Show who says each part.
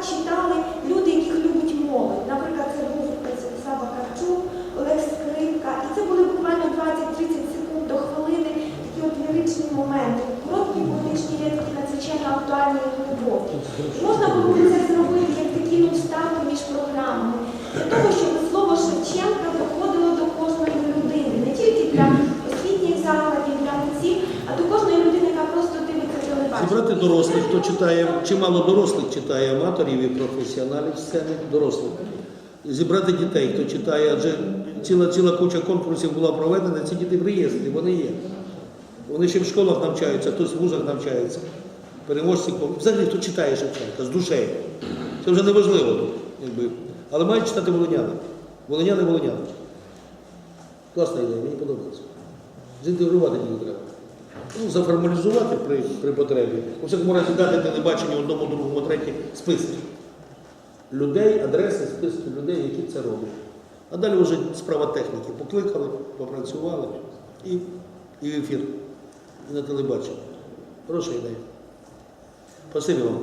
Speaker 1: Франка читали люди, яких любить молодь. Наприклад, це був Сава Карчук, Олег Скрипка. І це були буквально 20-30 секунд до хвилини такі от ліричні моменти. Короткі поетичні рядки надзвичайно актуальні і глибокі. Можна було це зробити
Speaker 2: Зібрати дорослих, хто читає, чимало дорослих читає аматорів і професіоналів сцени, дорослих. Зібрати дітей, хто читає, адже ціла, ціла куча конкурсів була проведена, ці діти реєстрі, вони є. Вони ще в школах навчаються, хтось в вузах навчається. Переможці, взагалі, хто читає Шевченка з душею. Це вже не важливо тут, якби. Але мають читати волиняни. Волиняни, волиняни. Класна ідея, мені подобається. Зінтегрувати її треба. Ну, заформалізувати при, при потребі. У всякому разі дати телебачення одному, другому, третьому списки. Людей, адреси, списки людей, які це роблять. А далі вже справа техніки. Покликали, попрацювали і, і ефір, і на телебаченні. Хороша ідея. Спасибі вам.